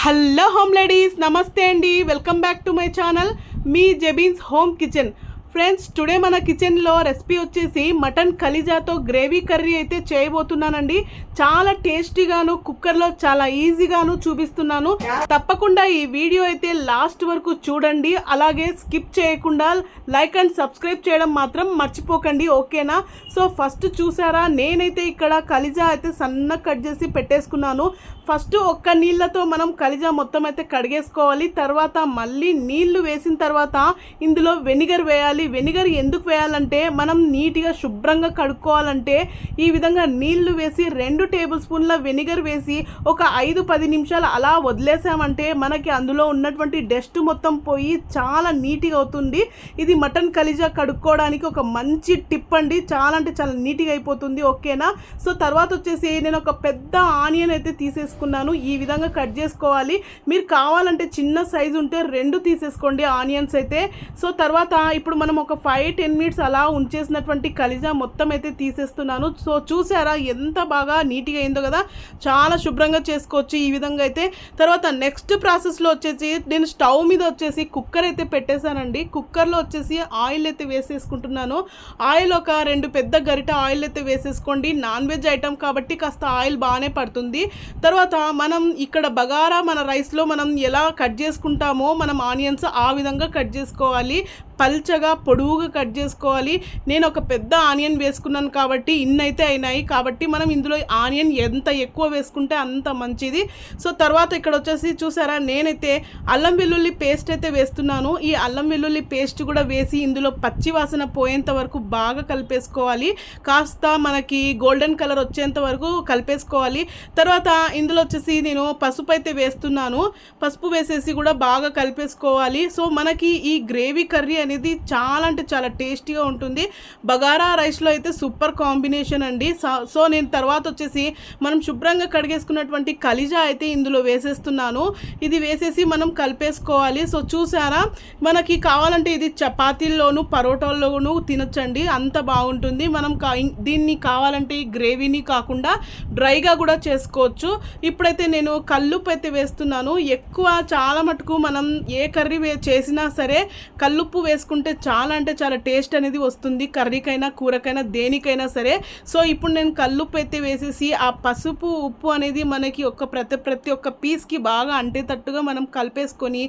Hello home ladies నమస్తే అండి. Welcome back to my channel. Me Jebeen's home kitchen. Friends today మన కిచెన్లో recipe వచ్చేసి మటన్ కలిజాతో గ్రేవీ కర్రీ అయితే చేయబోతున్నానండి. చాలా టేస్టీగాను కుక్కర్లో చాలా ఈజీగాను చూపిస్తున్నాను. తప్పకుండా ఈ వీడియో అయితే లాస్ట్ వరకు చూడండి. అలాగే స్కిప్ చేయకుండా లైక్ అండ్ సబ్స్క్రైబ్ చేయడం మాత్రం మర్చిపోకండి ఓకేనా? సో ఫస్ట్ చూసారా? నేనైతే ఇక్కడ కలిజా అయితే సన్న కట్ చేసి పెట్టేసుకున్నాను. ఫస్ట్ ఒక్క నీళ్ళతో మనం కలిజా మొత్తం అయితే కడిగేసుకోవాలి. తర్వాత మళ్ళీ నీళ్ళు వేసిన తర్వాత ఇందులో వెనిగర్ వేయాలి వెనిగర్ ఎందుకు వేయాలంటే మనం నీట్గా శుభ్రంగా కడుక్కోవాలంటే ఈ విధంగా నీళ్ళు వేసి రెండు టేబుల్ స్పూన్ల వెనిగర్ వేసి ఒక ఐదు పది నిమిషాలు అలా వదిలేసామంటే మనకి అందులో ఉన్నటువంటి డస్ట్ మొత్తం పోయి చాలా నీట్గా అవుతుంది. ఇది మటన్ కలిజా కడుక్కోవడానికి ఒక మంచి టిప్ అండి. చాలా అంటే చాలా నీట్గా అయిపోతుంది. ఓకేనా? సో తర్వాత వచ్చేసి నేను ఒక పెద్ద ఆనియన్ అయితే తీసేసుకున్నాను. ఈ విధంగా కట్ చేసుకోవాలి. మీరు కావాలంటే చిన్న సైజు ఉంటే రెండు తీసేసుకోండి ఆనియన్స్ అయితే. సో తర్వాత ఇప్పుడు మనం ఒక ఫైవ్ టెన్ మినిట్స్ అలా ఉంచేసినటువంటి కలిజా మొత్తం అయితే తీసేస్తున్నాను. సో చూసారా ఎంత బాగా నీట్గా అయిందో కదా? చాలా శుభ్రంగా చేసుకోవచ్చు ఈ విధంగా అయితే. తర్వాత నెక్స్ట్ ప్రాసెస్లో వచ్చేసి నేను స్టవ్ మీద వచ్చేసి కుక్కర్ అయితే పెట్టేశానండి. కుక్కర్లో వచ్చేసి ఆయిల్ అయితే వేసేసుకుంటున్నాను. ఆయిల్ ఒక రెండు పెద్ద గరిట ఆయిల్ అయితే వేసేసుకోండి. నాన్ వెజ్ ఐటమ్ కాబట్టి కాస్త ఆయిల్ బాగానే పడుతుంది. తర్వాత మనం ఇక్కడ బగారా మన రైస్లో మనం ఎలా కట్ చేసుకుంటామో మనం ఆనియన్స్ ఆ విధంగా కట్ చేసుకోవాలి. పల్చగా పొడువుగా కట్ చేసుకోవాలి. నేను ఒక పెద్ద ఆనియన్ వేసుకున్నాను కాబట్టి ఇన్నైతే అయినాయి. కాబట్టి మనం ఇందులో ఆనియన్ ఎంత ఎక్కువ వేసుకుంటే అంత మంచిది. సో తర్వాత ఇక్కడ వచ్చేసి చూసారా నేనైతే అల్లం వెల్లుల్లి పేస్ట్ అయితే వేస్తున్నాను. ఈ అల్లం వెల్లుల్లి పేస్ట్ కూడా వేసి ఇందులో పచ్చి వాసన పోయేంత వరకు బాగా కలిపేసుకోవాలి. కాస్త మనకి గోల్డెన్ కలర్ వచ్చేంత వరకు కలిపేసుకోవాలి. తర్వాత ఇందులో వచ్చేసి నేను పసుపు అయితే వేస్తున్నాను. పసుపు వేసేసి కూడా బాగా కలిపేసుకోవాలి. సో మనకి ఈ గ్రేవీ కర్రీ అనేది చాలా అంటే చాలా టేస్టీగా ఉంటుంది. బగారా రైస్లో అయితే సూపర్ కాంబినేషన్ అండి. సో నేను తర్వాత వచ్చేసి మనం శుభ్రంగా కడిగేసుకున్నటువంటి కలిజా అయితే ఇందులో వేసేస్తున్నాను. ఇది వేసేసి మనం కలిపేసుకోవాలి. సో చూసారా? మనకి కావాలంటే ఇది చపాతీల్లోను పరోటాల్లోనూ తినొచ్చండి. అంత బాగుంటుంది. మనం కా దీన్ని కావాలంటే ఈ గ్రేవీని కాకుండా డ్రైగా కూడా చేసుకోవచ్చు. ఇప్పుడైతే నేను కల్లుప్పు అయితే వేస్తున్నాను. ఎక్కువ చాలా మటుకు మనం ఏ కర్రీ చేసినా సరే కల్లుప్పు వేసుకుంటే చాలా అంటే చాలా టేస్ట్ అనేది వస్తుంది. కర్రీకైనా కూరకైనా దేనికైనా సరే. సో ఇప్పుడు నేను కల్లుప్పు అయితే వేసేసి ఆ పసుపు ఉప్పు అనేది మనకి ఒక ప్రతి ప్రతి ఒక్క పీస్కి బాగా అంటేటట్టుగా మనం కలిపేసుకొని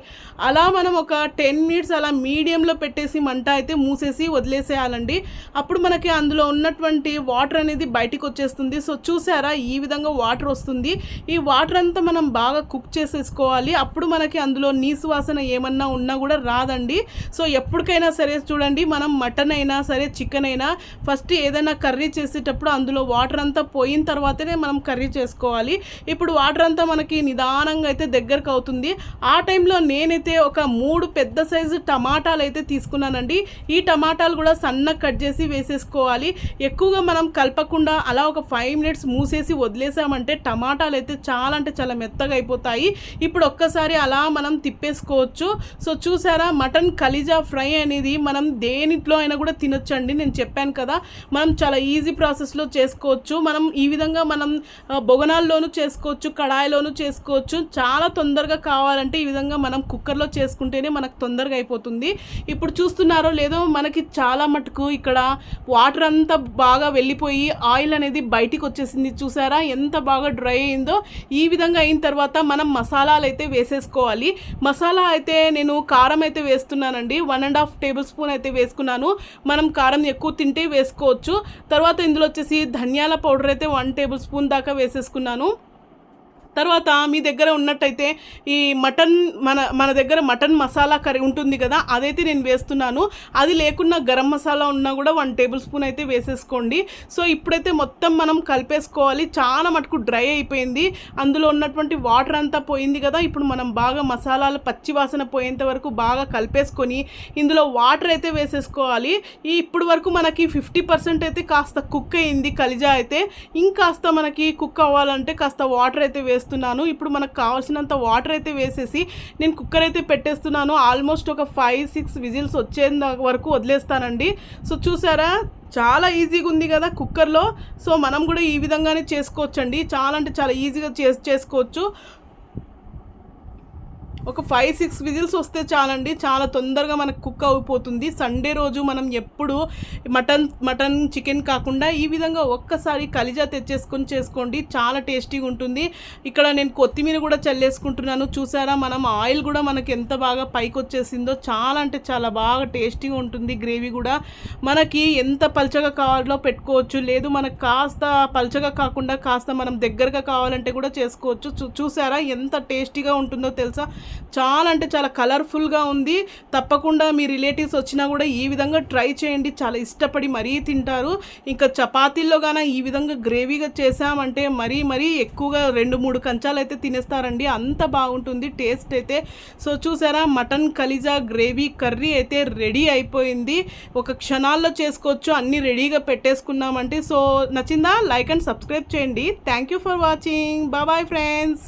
అలా మనం ఒక టెన్ మినిట్స్ అలా మీడియంలో పెట్టేసి మంట అయితే మూసేసి వదిలేసేయాలండి. అప్పుడు మనకి అందులో ఉన్నటువంటి వాటర్ అనేది బయటికి వచ్చేస్తుంది. సో చూసారా? ఈ విధంగా వాటర్ వస్తుంది. ఈ వాటర్ అంతా మనం బాగా కుక్ చేసేసుకోవాలి. అప్పుడు మనకి అందులో నీసు వాసన ఏమన్నా ఉన్నా కూడా రాదండి. సో ఎప్పుడు ఎప్పటికైనా సరే చూడండి మనం మటన్ అయినా సరే చికెన్ అయినా ఫస్ట్ ఏదైనా కర్రీ చేసేటప్పుడు అందులో వాటర్ అంతా పోయిన తర్వాతనే మనం కర్రీ చేసుకోవాలి. ఇప్పుడు వాటర్ అంతా మనకి నిదానంగా అయితే దగ్గరకు అవుతుంది. ఆ టైంలో నేనైతే ఒక మూడు పెద్ద సైజు టమాటాలు అయితే తీసుకున్నానండి. ఈ టమాటాలు కూడా సన్నగా కట్ చేసి వేసేసుకోవాలి. ఎక్కువగా మనం కలపకుండా అలా ఒక ఫైవ్ మినిట్స్ మూసేసి వదిలేసామంటే టమాటాలు అయితే చాలా అంటే చాలా మెత్తగా అయిపోతాయి. ఇప్పుడు ఒక్కసారి అలా మనం తిప్పేసుకోవచ్చు. సో చూసారా మటన్ కలిజా ఫ్రై అనేది మనం దేనిట్లో అయినా కూడా తినొచ్చండి. నేను చెప్పాను కదా మనం చాలా ఈజీ ప్రాసెస్లో చేసుకోవచ్చు. మనం ఈ విధంగా మనం బొగనాల్లోనూ చేసుకోవచ్చు కడాయిలోనూ చేసుకోవచ్చు. చాలా తొందరగా కావాలంటే ఈ విధంగా మనం కుక్కర్లో చేసుకుంటేనే మనకు తొందరగా అయిపోతుంది. ఇప్పుడు చూస్తున్నారో లేదో మనకి చాలా మటుకు ఇక్కడ వాటర్ అంతా బాగా వెళ్ళిపోయి ఆయిల్ అనేది బయటికి వచ్చేసింది. చూసారా? ఎంత బాగా డ్రై అయిందో. ఈ విధంగా అయిన తర్వాత మనం మసాలాలు అయితే వేసేసుకోవాలి. మసాలా అయితే నేను కారం అయితే వేస్తున్నానండి. One and half table spoon అయితే వేసుకున్నాను. మనం కారం ఎక్కువ తింటే వేసుకోవచ్చు. తర్వాత ఇందులో వచ్చేసి ధనియాల పౌడర్ అయితే వన్ టేబుల్ స్పూన్ దాకా వేసేసుకున్నాను. తర్వాత మీ దగ్గర ఉన్నట్టయితే ఈ మటన్ మన మన దగ్గర మటన్ మసాలా కర్రీ ఉంటుంది కదా అదైతే నేను వేస్తున్నాను. అది లేకున్నా గరం మసాలా ఉన్నా కూడా వన్ టేబుల్ స్పూన్ అయితే వేసేసుకోండి. సో ఇప్పుడైతే మొత్తం మనం కలిపేసుకోవాలి. చాలా మటుకు డ్రై అయిపోయింది. అందులో ఉన్నటువంటి వాటర్ అంతా పోయింది కదా ఇప్పుడు మనం బాగా మసాలాలు పచ్చి వాసన పోయేంత వరకు బాగా కలిపేసుకొని ఇందులో వాటర్ అయితే వేసేసుకోవాలి. ఈ ఇప్పుడు వరకు మనకి ఫిఫ్టీ పర్సెంట్ అయితే కాస్త కుక్ అయింది కలిజా అయితే. ఇంకాస్త మనకి కుక్ అవ్వాలంటే కాస్త వాటర్ అయితే వేస్తున్నాను ఇప్పుడు మనకు కావాల్సినంత వాటర్ అయితే వేసేసి నేను కుక్కర్ అయితే పెట్టేస్తున్నాను. ఆల్మోస్ట్ ఒక ఫైవ్ సిక్స్ విజిల్స్ వచ్చేంత వరకు వదిలేస్తానండి. సో చూసారా? చాలా ఈజీగా ఉంది కదా కుక్కర్లో సో మనం కూడా ఈ విధంగానే చేసుకోవచ్చండి. చాలా అంటే చాలా ఈజీగా చేస్ చేసుకోవచ్చు. ఒక ఫైవ్ సిక్స్ విజిల్స్ వస్తే చాలండి. చాలా తొందరగా మనకు కుక్ అయిపోతుంది. సండే రోజు మనం ఎప్పుడు మటన్ మటన్ చికెన్ కాకుండా ఈ విధంగా ఒక్కసారి కలిజా తెచ్చేసుకొని చేసుకోండి. చాలా టేస్టీగా ఉంటుంది. ఇక్కడ నేను కొత్తిమీర కూడా చల్లేసుకుంటున్నాను. చూసారా మనం ఆయిల్ కూడా మనకి ఎంత బాగా పైకి వచ్చేసిందో చాలా అంటే చాలా బాగా టేస్టీగా ఉంటుంది గ్రేవీ కూడా. మనకి ఎంత పల్చగా కావాలో పెట్టుకోవచ్చు. లేదు మనకు కాస్త పల్చగా కాకుండా కాస్త మనం దగ్గరగా కావాలంటే కూడా చేసుకోవచ్చు. చూ- చూసారా ఎంత టేస్టీగా ఉంటుందో తెలుసా? చాలా అంటే చాలా కలర్ఫుల్గా ఉంది. తప్పకుండా మీ రిలేటివ్స్ వచ్చినా కూడా ఈ విధంగా ట్రై చేయండి. చాలా ఇష్టపడి మరీ తింటారు. ఇంకా చపాతీల్లో కానీ ఈ విధంగా గ్రేవీగా చేసామంటే మరీ మరీ ఎక్కువగా రెండు మూడు కంచాలు అయితే తినేస్తారండి. అంత బాగుంటుంది. టేస్ట్ అయితే. సో చూసారా? మటన్ కలిజా గ్రేవీ కర్రీ అయితే రెడీ అయిపోయింది. ఒక క్షణాల్లో చేసుకోవచ్చు. అన్నీ రెడీగా పెట్టేసుకున్నామంటే. సో నచ్చిందా? లైక్ అండ్ సబ్స్క్రైబ్ చేయండి. Thank you for watching bye friends